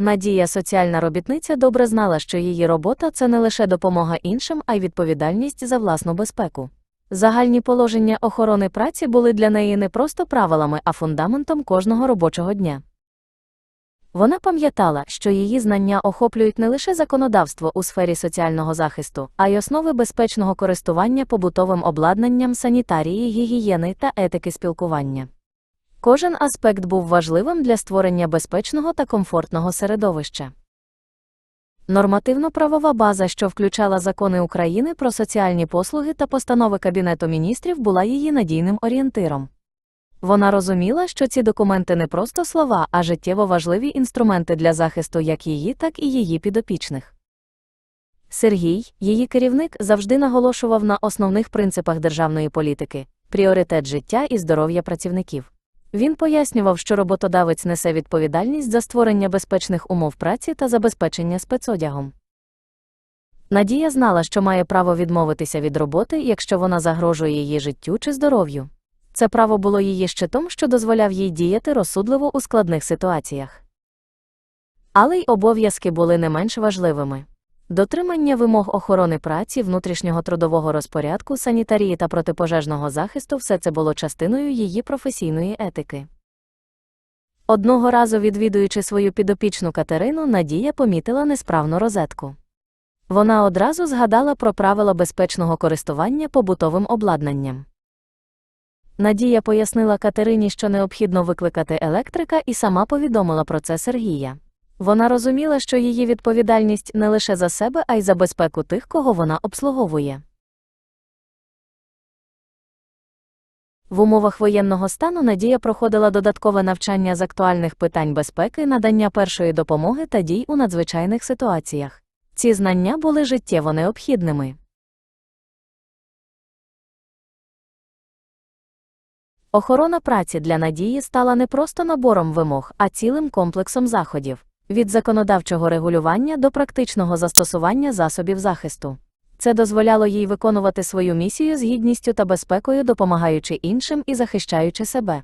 Надія, соціальна робітниця, добре знала, що її робота це не лише допомога іншим, а й відповідальність за власну безпеку. Загальні положення охорони праці були для неї не просто правилами, а фундаментом кожного робочого дня. Вона пам'ятала, що її знання охоплюють не лише законодавство у сфері соціального захисту, а й основи безпечного користування побутовим обладнанням санітарії, гігієни та етики спілкування. Кожен аспект був важливим для створення безпечного та комфортного середовища. Нормативно-правова база, що включала закони України про соціальні послуги та постанови Кабінету міністрів, була її надійним орієнтиром. Вона розуміла, що ці документи не просто слова, а життєво важливі інструменти для захисту як її, так і її підопічних. Сергій, її керівник, завжди наголошував на основних принципах державної політики пріоритет життя і здоров'я працівників. Він пояснював, що роботодавець несе відповідальність за створення безпечних умов праці та забезпечення спецодягом. Надія знала, що має право відмовитися від роботи, якщо вона загрожує її життю чи здоров'ю. Це право було її щитом, що дозволяв їй діяти розсудливо у складних ситуаціях. Але й обов'язки були не менш важливими. Дотримання вимог охорони праці, внутрішнього трудового розпорядку, санітарії та протипожежного захисту все це було частиною її професійної етики. Одного разу відвідуючи свою підопічну Катерину, Надія помітила несправну розетку. Вона одразу згадала про правила безпечного користування побутовим обладнанням. Надія пояснила Катерині, що необхідно викликати електрика, і сама повідомила про це Сергія. Вона розуміла, що її відповідальність не лише за себе, а й за безпеку тих, кого вона обслуговує. В умовах воєнного стану Надія проходила додаткове навчання з актуальних питань безпеки, надання першої допомоги та дій у надзвичайних ситуаціях. Ці знання були життєво необхідними. Охорона праці для Надії стала не просто набором вимог, а цілим комплексом заходів від законодавчого регулювання до практичного застосування засобів захисту. Це дозволяло їй виконувати свою місію з гідністю та безпекою, допомагаючи іншим і захищаючи себе.